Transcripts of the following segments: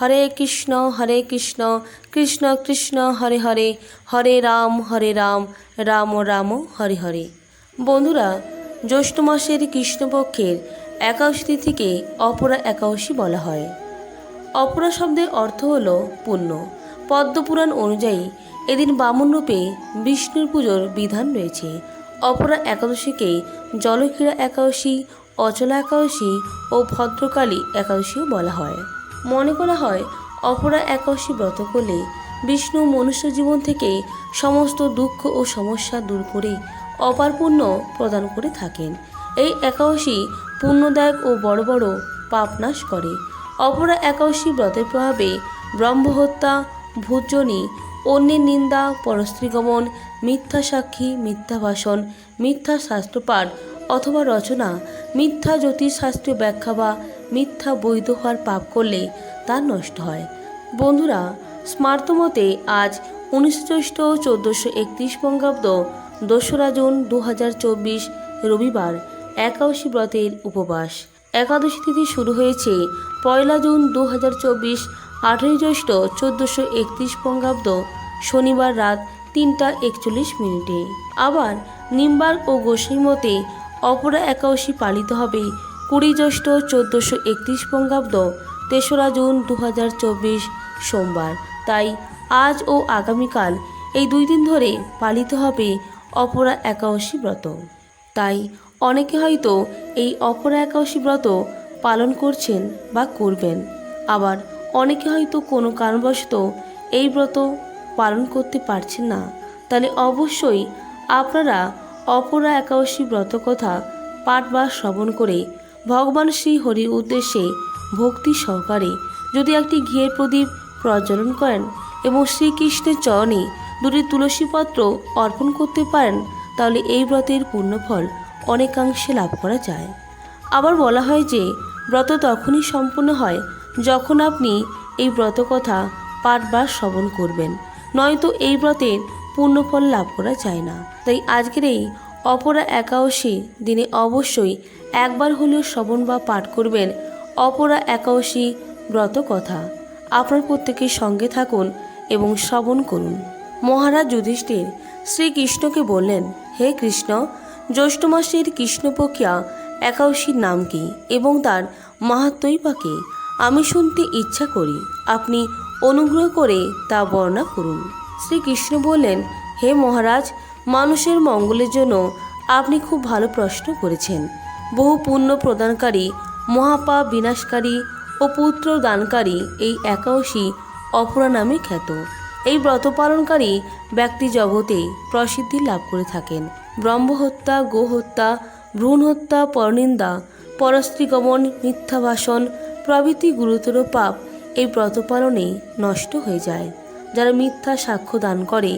হরে কৃষ্ণ হরে কৃষ্ণ কৃষ্ণ কৃষ্ণ, হরে হরে হরে রাম হরে রাম রাম রাম, হরে হরে। বন্ধুরা, জ্যৈষ্ঠ মাসের কৃষ্ণপক্ষের একাদশী তিথিকে অপরা একাদশী বলা হয়। অপরা শব্দের অর্থ হল পুণ্য পদ্মপুরাণ অনুযায়ী এদিন বামন রূপে বিষ্ণুর পুজোর বিধান রয়েছে। অপরা একাদশীকে জলক্রীড়া একাদশী, অচলা একাদশী ও ভদ্রকালী একাদশীও বলা হয়। মনে করা হয়, অপরা একাদশী ব্রত করলে বিষ্ণু মনুষ্য জীবন থেকে সমস্ত দুঃখ ও সমস্যা দূর করে অপার পুণ্য প্রদান করে থাকেন। এই একাদশী পুণ্যদায়ক ও বড় বড় পাপনাশ করে। অপরা একাদশী ব্রতের প্রভাবে ব্রহ্মহত্যা, ভূজনী, অন্যের নিন্দা, পরস্ত্রীগমন, মিথ্যা সাক্ষী, মিথ্যা ভাষণ, মিথ্যা শাস্ত্রপাঠ অথবা রচনা, মিথ্যা জ্যোতিষশাস্ত্রীয় ব্যাখ্যা বা মিথ্যা বৈধ হওয়ার পাপ করলে তা নষ্ট হয়। বন্ধুরা স্মার্তমতে আজ উনিশশো জ্যৈষ্ঠ চোদ্দোশো একত্রিশ বঙ্গাব্দ দোসরা জুন দু হাজার চব্বিশ রবিবার একাদশী ব্রতের উপবাস। একাদশী তিথি শুরু হয়েছে পয়লা জুন দু হাজার চব্বিশ আঠেরোই জ্যৈষ্ঠ চোদ্দোশো একত্রিশ বঙ্গাব্দ শনিবার রাত তিনটা একচল্লিশ মিনিটে। আবার নিম্বার ও গোসাই মতে অপরা একাদশী পালিত হবে। কুড়ি জ্যৈষ্ঠ চোদ্দোশো একত্রিশ বঙ্গাব্দ, তেসরা জুন দু হাজার চব্বিশ সোমবার। তাই আজ ও আগামীকাল এই দুই দিন ধরে পালিত হবে অপরা একাদশী ব্রত। তাই অনেকে হয়তো এই অপরা একাদশী ব্রত পালন করছেন বা করবেন। আবার অনেকে হয়তো কোনো কারণবশত এই ব্রত পালন করতে পারছেন না। তাহলে অবশ্যই আপনারা অপরা একাদশী ব্রত কথা পাঠ বা শ্রবণ করে ভগবান শ্রী হরির উদ্দেশ্যে ভক্তি সহকারে যদি একটি ঘিয়ের প্রদীপ প্রজ্বলন করেন এবং শ্রীকৃষ্ণের চরণে দুটি তুলসীপত্র অর্পণ করতে পারেন, তাহলে এই ব্রতের পূর্ণফল অনেকাংশে লাভ করা যায়। আবার বলা হয় যে, ব্রত তখনই সম্পূর্ণ হয় যখন আপনি এই ব্রত কথা পাঠ বা শ্রবণ করবেন। নয়তো এই ব্রতের পূর্ণফল লাভ করা যায় না। তাই আজকের এই অপরা একাদশী দিনে অবশ্যই একবার হলেও শ্রবণ বা পাঠ করবেন। অপরা একাদশী ব্রত কথা। আপনার প্রত্যেকের সঙ্গে থাকুন এবং শ্রবণ করুন। মহারাজ যুধিষ্ঠির শ্রীকৃষ্ণকে বললেন, হে কৃষ্ণ, জ্যৈষ্ঠ মাসের কৃষ্ণপক্ষিয়া একাদশীর নাম কি এবং তার মাহাত্মই বা কি? আমি শুনতে ইচ্ছা করি। আপনি অনুগ্রহ করে তা বর্ণনা করুন। শ্রীকৃষ্ণ বললেন, হে মহারাজ মানুষের মঙ্গলের জন্য আপনি খুব ভালো প্রশ্ন করেছেন। বহু পুণ্য প্রদানকারী মহাপাপ বিনাশকারী ও পুত্র দানকারী এই একাদশী অপরা নামে খ্যাত। এই ব্রত পালনকারী ব্যক্তি জগতে প্রসিদ্ধি লাভ করে থাকেন। ব্রহ্মহত্যা, গোহত্যা ভ্রূণ হত্যা পরনিন্দা, পরস্ত্রীগমন মিথ্যা ভাষণ প্রভৃতি গুরুতর পাপ এই ব্রত পালনে নষ্ট হয়ে যায়। যারা মিথ্যা সাক্ষ্য দান করে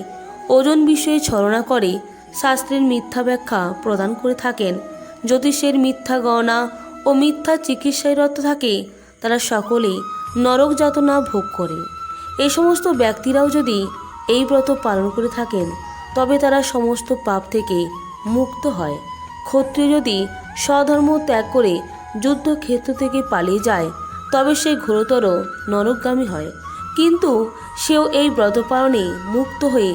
ওজন বিষয়ে ছলনা করে শাস্ত্রের মিথ্যা ব্যাখ্যা প্রদান করে থাকেন। জ্যোতিষের মিথ্যা গণনা ও মিথ্যা চিকিৎসায় রত থাকে, তারা সকলে নরক যাতনা ভোগ করে। এই সমস্ত ব্যক্তিরাও যদি এই ব্রত পালন করে থাকেন, তবে তারা সমস্ত পাপ থেকে মুক্ত হয়। ক্ষত্রিয় যদি স্বধর্ম ত্যাগ করে যুদ্ধক্ষেত্র থেকে পালিয়ে যায়, তবে সে ঘোরতর নরকগামী হয়। কিন্তু সেও এই ব্রত পালনে মুক্ত হয়ে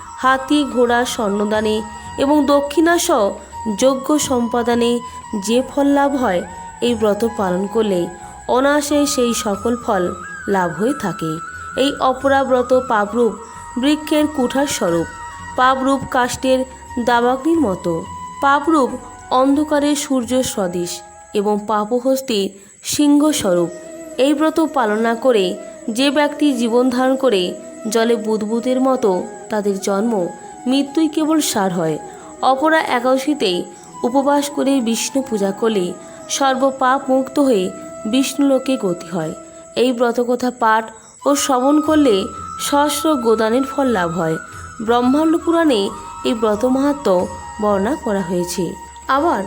হাতি, ঘোড়া, স্বর্ণদানে এবং দক্ষিণাসহ যোগ্য সম্পাদনে যে ফল লাভ হয়, এই ব্রত পালন করলে অনায়াসে সেই সকল ফল লাভ হয়ে থাকে। এই অপরাব্রত পাপরূপ বৃক্ষের কুঠার স্বরূপ, পাপরূপ কাষ্টের দাবাগ্নির মতো। পাপরূপ অন্ধকারের সূর্য সদৃশ এবং পাপহস্তির সিংহস্বরূপ এই ব্রত পালন করে যে ব্যক্তি জীবন ধারণ করে জলে বুদবুদের মতো তাদের জন্ম মৃত্যুই কেবল সার হয়। অপরা একাদশীতেই উপবাস করে বিষ্ণু পূজা করলে সর্বপাপ মুক্ত হয়ে বিষ্ণুলোকে গতি হয়। এই ব্রতকথা পাঠ ও শ্রবণ করলে সহস্র গোদানের ফল লাভ হয়। ব্রহ্মাণ্ড পুরাণে এই ব্রত মাহাত্ম বর্ণনা করা হয়েছে। আবার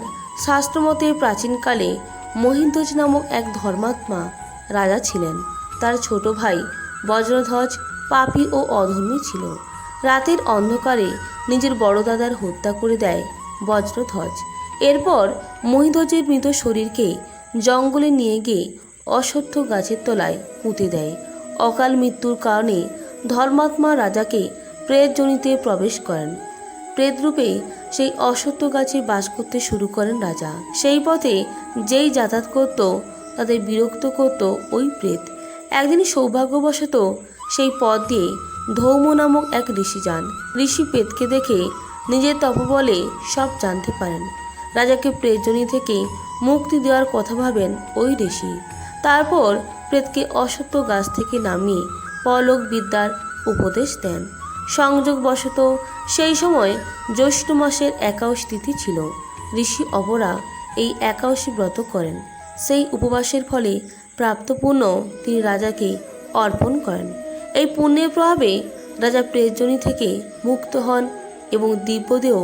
শাস্ত্রমতে প্রাচীনকালে মহিন্দজ নামক এক ধর্মাত্মা রাজা ছিলেন। তার ছোট ভাই বজ্রধ্বজ পাপী ও অধর্মী ছিল। রাতের অন্ধকারে নিজের বড় দাদার হত্যা করে দেয় বজ্রধ্বজ। এরপর মহিধ্বজের মৃত শরীরকে জঙ্গলে নিয়ে গিয়ে অশ্বত্থ গাছের তলায় পুঁতে দেয়। অকাল মৃত্যুর কারণে ধর্মাত্মা রাজাকে প্রেতজনিতে প্রবেশ করেন। প্রেতরূপে সেই অসত্য গাছে বাস করতে শুরু করেন রাজা। সেই পথে যেই যাতায়াত করত, তাদের বিরক্ত করত ওই প্রেত। একদিন সৌভাগ্যবশত সেই পথ দিয়ে ধৌম নামক এক ঋষি যান ঋষি প্রেতকে দেখে নিজের তপবলে সব জানতে পারেন। রাজাকে প্রেতজনী থেকে মুক্তি দেওয়ার কথা ভাবেন ওই ঋষি। তারপর প্রেতকে অসত্য গাছ থেকে নামিয়ে পলক বিদ্যার উপদেশ দেন। সংযোগবশত সেই সময় জ্যৈষ্ঠ মাসের একাদশ তিথি ছিল। ঋষি অপরা এই একাদশী ব্রত করেন। সেই উপবাসের ফলে প্রাপ্ত পুণ্য তিনি রাজাকে অর্পণ করেন। এই পুণ্যের প্রভাবে রাজা প্রেতজনী থেকে মুক্ত হন এবং দিব্যদেহ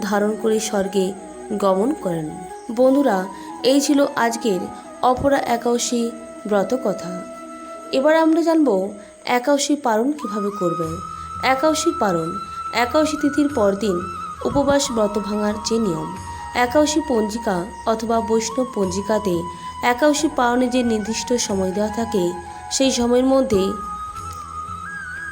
ধারণ করে স্বর্গে গমন করেন। বন্ধুরা, এই ছিল আজকের অপরা একাদশী ব্রত কথা। এবার আমরা জানব একাদশী পালন কীভাবে করবেন। একাদশী পালন, একাদশী তিথির পরদিন উপবাস ব্রত ভাঙার যে নিয়ম, একাদশী পঞ্জিকা অথবা বৈষ্ণব পঞ্জিকাতে একাদশী পালনে যে নির্দিষ্ট সময় দেওয়া থাকে, সেই সময়ের মধ্যে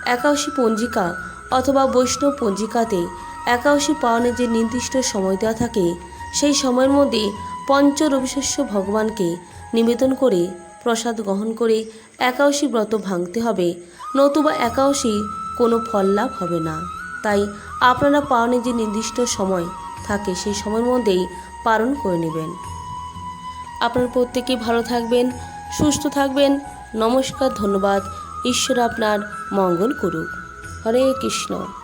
একাদশী পঞ্জিকা অথবা বৈষ্ণব পঞ্জিকাতে একাদশী পালনের যে নির্দিষ্ট সময় দেওয়া থাকে, সেই সময়ের মধ্যে পঞ্চ রবিশস্য ভগবানকে নিবেদন করে, প্রসাদ গ্রহণ করে একাদশী ব্রত ভাঙতে হবে। নতুবা একাদশী কোনো ফল লাভ হবে না। তাই আপনারা পালনের যে নির্দিষ্ট সময় থাকে, সেই সময়ের মধ্যেই পালন করে নেবেন। আপনার প্রত্যেকে ভালো থাকবেন, সুস্থ থাকবেন। নমস্কার, ধন্যবাদ। ঈশ্বর আপনার মঙ্গল করুক। হরে কৃষ্ণ।